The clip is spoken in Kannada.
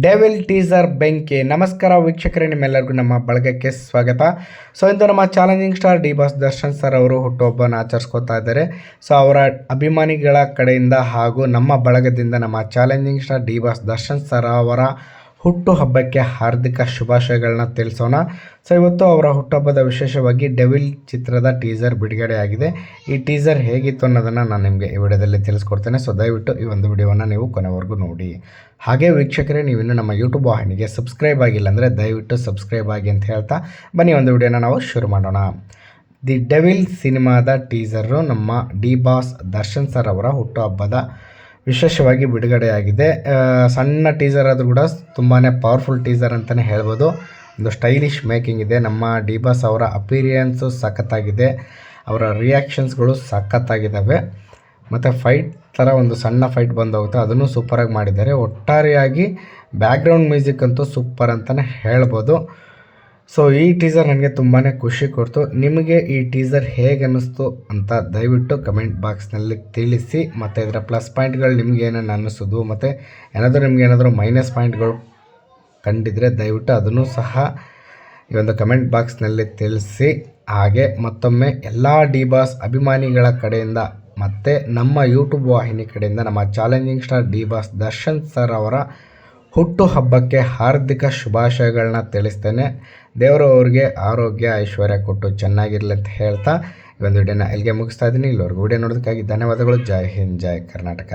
ಡೆವಿಲ್ ಟೀಸರ್ ಬೆಂಕಿ. ನಮಸ್ಕಾರ ವೀಕ್ಷಕರೇ, ನಿಮ್ಮೆಲ್ಲರಿಗೂ ನಮ್ಮ ಬಳಗಕ್ಕೆ ಸ್ವಾಗತ. ಸೊ ಇಂದು ನಮ್ಮ challenging star D boss Darshan sir ಅವರು ಹುಟ್ಟುಹಬ್ಬನ ಆಚರಿಸ್ಕೋತಾ ಇದ್ದಾರೆ. ಸೊ ಅವರ ಅಭಿಮಾನಿಗಳ ಕಡೆಯಿಂದ ಹಾಗೂ ನಮ್ಮ ಬಳಗದಿಂದ ನಮ್ಮ challenging star D boss Darshan sir ಅವರ ಹುಟ್ಟುಹಬ್ಬಕ್ಕೆ ಹಾರ್ದಿಕ ಶುಭಾಶಯಗಳನ್ನ ತಿಳಿಸೋಣ. ಸೊ ಇವತ್ತು ಅವರ ಹುಟ್ಟುಹಬ್ಬದ ವಿಶೇಷವಾಗಿ ಡೆವಿಲ್ ಚಿತ್ರದ ಟೀಸರ್ ಬಿಡುಗಡೆಯಾಗಿದೆ. ಈ ಟೀಸರ್ ಹೇಗಿತ್ತು ಅನ್ನೋದನ್ನು ನಾನು ನಿಮಗೆ ಈ ವಿಡಿಯೋದಲ್ಲಿ ತಿಳಿಸ್ಕೊಡ್ತೇನೆ. ಸೊ ದಯವಿಟ್ಟು ಈ ಒಂದು ವಿಡಿಯೋವನ್ನು ನೀವು ಕೊನೆವರೆಗೂ ನೋಡಿ. ಹಾಗೆ ವೀಕ್ಷಕರೇ ನೀವಿನ್ನು ನಮ್ಮ ಯೂಟ್ಯೂಬ್ ವಾಹಿನಿಗೆ ಸಬ್ಸ್ಕ್ರೈಬ್ ಆಗಿಲ್ಲ ಅಂದರೆ ದಯವಿಟ್ಟು ಸಬ್ಸ್ಕ್ರೈಬ್ ಆಗಿ ಅಂತ ಹೇಳ್ತಾ ಬನ್ನಿ, ಒಂದು ವಿಡಿಯೋನ ನಾವು ಶುರು ಮಾಡೋಣ. ದಿ ಡೆವಿಲ್ ಸಿನಿಮಾದ ಟೀಸರು ನಮ್ಮ ಡಿ ಬಾಸ್ ದರ್ಶನ್ ಸರ್ ಅವರ ಹುಟ್ಟುಹಬ್ಬದ ವಿಶೇಷವಾಗಿ ಬಿಡುಗಡೆಯಾಗಿದೆ. ಸಣ್ಣ ಟೀಸರ್ ಆದರೂ ಕೂಡ ತುಂಬಾ ಪವರ್ಫುಲ್ ಟೀಸರ್ ಅಂತಲೇ ಹೇಳ್ಬೋದು. ಒಂದು ಸ್ಟೈಲಿಶ್ ಮೇಕಿಂಗ್ ಇದೆ. ನಮ್ಮ ಡಿಬಾಸ್ ಅವರ ಅಪೀರಿಯನ್ಸು ಸಖತ್ತಾಗಿದೆ. ಅವರ ರಿಯಾಕ್ಷನ್ಸ್ಗಳು ಸಖತ್ತಾಗಿದ್ದಾವೆ ಮತ್ತು ಫೈಟ್ ಥರ ಒಂದು ಸಣ್ಣ ಫೈಟ್ ಬಂದೋಗುತ್ತೆ. ಅದನ್ನು ಸೂಪರಾಗಿ ಮಾಡಿದ್ದಾರೆ. ಒಟ್ಟಾರೆಯಾಗಿ ಬ್ಯಾಕ್ಗ್ರೌಂಡ್ ಮ್ಯೂಸಿಕ್ ಅಂತೂ ಸೂಪರ್ ಅಂತಲೇ ಹೇಳ್ಬೋದು. ಸೊ ಈ ಟೀಸರ್ ನನಗೆ ತುಂಬಾ ಖುಷಿ ಕೊಡ್ತು. ನಿಮಗೆ ಈ ಟೀಸರ್ ಹೇಗೆ ಅನ್ನಿಸ್ತು ಅಂತ ದಯವಿಟ್ಟು ಕಮೆಂಟ್ ಬಾಕ್ಸ್ನಲ್ಲಿ ತಿಳಿಸಿ. ಮತ್ತು ಇದರ ಪ್ಲಸ್ ಪಾಯಿಂಟ್ಗಳು ನಿಮ್ಗೆ ಏನೇನು ಅನ್ನಿಸೋದು, ಮತ್ತು ಏನಾದರೂ ನಿಮ್ಗೆ ಏನಾದರೂ ಮೈನಸ್ ಪಾಯಿಂಟ್ಗಳು ಕಂಡಿದ್ರೆ ದಯವಿಟ್ಟು ಅದನ್ನು ಸಹ ಈ ಒಂದು ಕಮೆಂಟ್ ಬಾಕ್ಸ್ನಲ್ಲಿ ತಿಳಿಸಿ. ಹಾಗೆ ಮತ್ತೊಮ್ಮೆ ಎಲ್ಲ ಡಿ ಬಾಸ್ ಅಭಿಮಾನಿಗಳ ಕಡೆಯಿಂದ, ಮತ್ತು ನಮ್ಮ ಯೂಟ್ಯೂಬ್ ವಾಹಿನಿ ಕಡೆಯಿಂದ ನಮ್ಮ challenging star D boss Darshan sir ಅವರ ಹುಟ್ಟು ಹಬ್ಬಕ್ಕೆ ಹಾರ್ದಿಕ ಶುಭಾಶಯಗಳನ್ನ ತಿಳಿಸ್ತೇನೆ. ದೇವರು ಅವ್ರಿಗೆ ಆರೋಗ್ಯ, ಐಶ್ವರ್ಯ ಕೊಟ್ಟು ಚೆನ್ನಾಗಿರಲಿ ಅಂತ ಹೇಳ್ತಾ ಈ ಒಂದು ವಿಡಿಯೋನ ಇಲ್ಲಿಗೆ ಮುಗಿಸ್ತಾ ಇದ್ದೀನಿ. ಇಲ್ಲಿವರೆಗೂ ವಿಡಿಯೋ ನೋಡೋದಕ್ಕಾಗಿ ಧನ್ಯವಾದಗಳು. ಜೈ ಹಿಂದ್, ಜೈ ಕರ್ನಾಟಕ.